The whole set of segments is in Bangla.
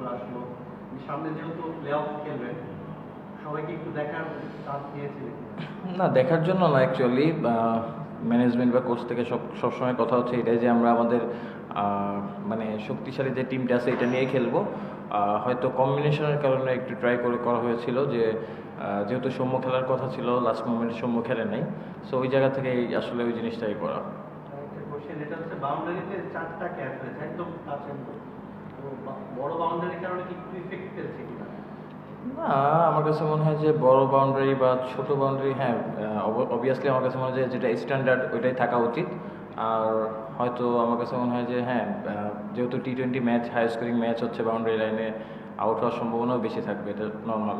করে আসলো। সামনে যেহেতু প্লে অফ খেলবেন সবাইকে একটু দেখার চান্স না দেখার জন্য না অ্যাকচুয়ালি ম্যানেজমেন্ট বা কোচ থেকে সব সবসময় কথা হচ্ছে এটাই যে আমরা আমাদের মানে শক্তিশালী যে টিমটা আছে এটা নিয়ে খেলব। হয়তো কম্বিনেশনের কারণে একটু ট্রাই করে করা হয়েছিল যে যেহেতু সৌম্য খেলার কথা ছিল লাস্ট মোমেন্টে সৌম্য খেলে নাই। সো ওই জায়গা থেকে আসলে ওই জিনিসটাই করা। এটা হচ্ছে বাউন্ডারিতে চারটা ক্যাচ হয়েছে একদম কাছে তো বা- বড় বাউন্ডারির কারণে কি ইফেক্ট ফেলছে কিনা না আমার কাছে মনে হয় যে বড় বাউন্ডারি বা ছোট বাউন্ডারি হ্যাঁ অবভিয়াসলি আমার কাছে মনে হয় যে যেটা স্ট্যান্ডার্ড ওইটাই থাকা উচিত। আর হয়তো আমার কাছে মনে হয় যে হ্যাঁ যেহেতু T twenty match high scoring match হচ্ছে বাউন্ডারি লাইনে আউট হওয়ার সম্ভাবনাও বেশি থাকবে এটা নর্মাল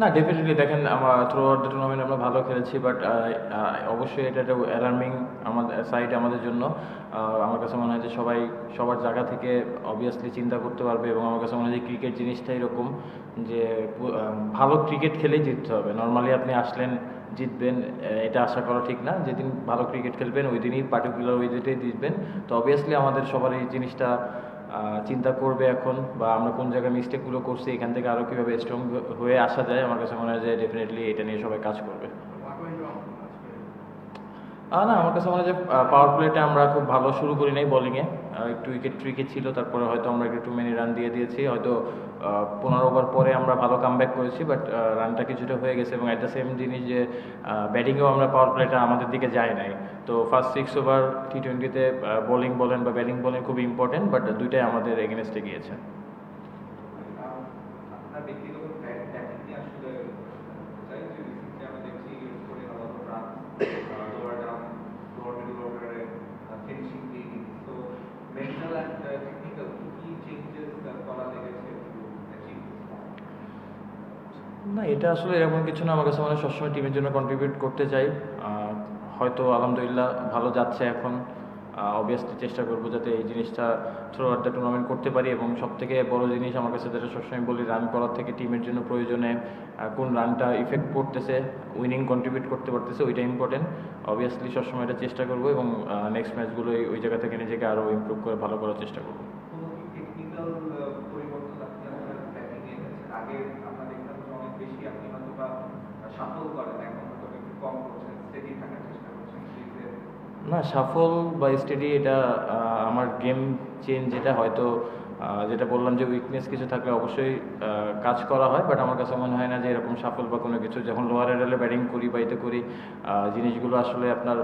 না ডেফিনেটলি দেখেন আমরা থ্রু আউট দ্য টুর্নামেন্ট আমরা ভালো খেলেছি বাট অবশ্যই এটা একটা অ্যালার্মিং সাইড আমাদের জন্য। আমার কাছে মনে হয় যে সবাই সবার জায়গা থেকে অবভিয়াসলি চিন্তা করতে পারবে এবং আমার কাছে মনে হয় যে ক্রিকেট জিনিসটা এরকম যে ভালো ক্রিকেট খেলেই জিততে হবে। নর্মালি আপনি আসলেন, জিতবেন এটা আশা করা ঠিক না। যেদিন ভালো ক্রিকেট খেলবেন, ওই দিনই পার্টিকুলার ওই দিনটাই জিতবেন। তো অবভিয়াসলি আমাদের সবার এই জিনিসটা চিন্তা করবে এখন বা আমরা কোন জায়গায় মিস্টেকগুলো করছি, এখান থেকে আরও কীভাবে স্ট্রং হয়ে আসা যায়, আমার কাছে মনে হয় যে ডেফিনেটলি এটা নিয়ে সবাই কাজ করবে। না, আমার কাছে মনে হয় যে পাওয়ার প্লেটা আমরা খুব ভালো শুরু করি নাই বোলিংয়ে একটু উইকেট ট্রিকে ছিল, তারপরে হয়তো আমরা একটু টু মেনি রান দিয়ে দিয়েছি। হয়তো পনেরো ওভার পরে আমরা ভালো কামব্যাক করেছি বাট রানটা কিছুটা হয়ে গেছে এবং অ্যাট দ্য সেম জিনিস যে ব্যাটিংয়েও আমরা পাওয়ার প্লেটা আমাদের দিকে যায় নাই। তো ফার্স্ট সিক্স ওভার টি টোয়েন্টিতে বোলিং বলেন বা ব্যাটিং বলেন খুব ইম্পর্টেন্ট বাট দুইটাই আমাদের এগেনস্টে গিয়েছে। ব্যক্তিগত ব্যাটিং নিয়ে আসলে চাই যে রিসেন্টলি আমরা দেখছি করে আলাদা run lower down lower middle অর্ডারে ফিনিশিং দিক তো মেন্টাল অ্যান্ড টেকনিক্যাল কি চেঞ্জেস করা লেগেছে টু অ্যাচিভ না, এটা আসলে এরকম কিছু না। আমার কাছে মানে সবসময় টিমের জন্য কন্ট্রিবিউট করতে চাই। হয়তো আলহামদুলিল্লাহ ভালো যাচ্ছে এখন। অবভিয়াসলি চেষ্টা করব যাতে এই জিনিসটা থ্রু আউট টুর্নামেন্ট করতে পারি। এবং সব থেকে বড় জিনিস আমার কাছে যেটা সবসময় বলি রান করার থেকে টিমের জন্য প্রয়োজনে কোন রানটা ইফেক্ট করতেছে উইনিং কন্ট্রিবিউট করতে পারতেছে, ওইটা ইম্পর্টেন্ট অবভিয়াসলি সবসময় এটা চেষ্টা করব এবং নেক্সট ম্যাচগুলো ওই জায়গা থেকে নিজেকে আরও ইমপ্রুভ করে, ভালো করার চেষ্টা করব কোনো কি টেকনিক্যাল পরিবর্তন আপনি আপনার ব্যাটিংয়ে এনেছেন আগে আমরা দেখতাম যে অনেক বেশি আপনি হয়তো বা সাফল করেন এখন একটু কম করছেন স্টেডি থাকার চেষ্টা করছেন না, সাফল বা স্টেডি এটা আমার গেম চেঞ্জ যেটা হয়তো যেটা বললাম যে উইকনেস কিছু থাকলে অবশ্যই কাজ করা হয় বাট আমার কাছে মনে হয় না যে এরকম সাফল বা কোনো কিছু। যখন লোয়ার এডালে ব্যাটিং করি বা এতে করি জিনিসগুলো আসলে আপনার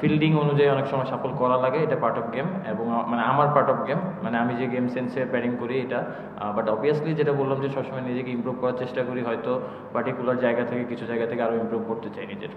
ফিল্ডিং অনুযায়ী অনেক সময় সাফল করা লাগে, এটা পার্ট অফ গেম এবং মানে আমার পার্ট অফ গেম মানে আমি যে গেম সেন্সে ব্যাটিং করি এটা বাট অবভিয়াসলি যেটা বললাম যে সবসময় নিজেকে ইমপ্রুভ করার চেষ্টা করি, হয়তো পার্টিকুলার জায়গা থেকে কিছু জায়গা থেকে আরও ইমপ্রুভ করতে চাই নিজের।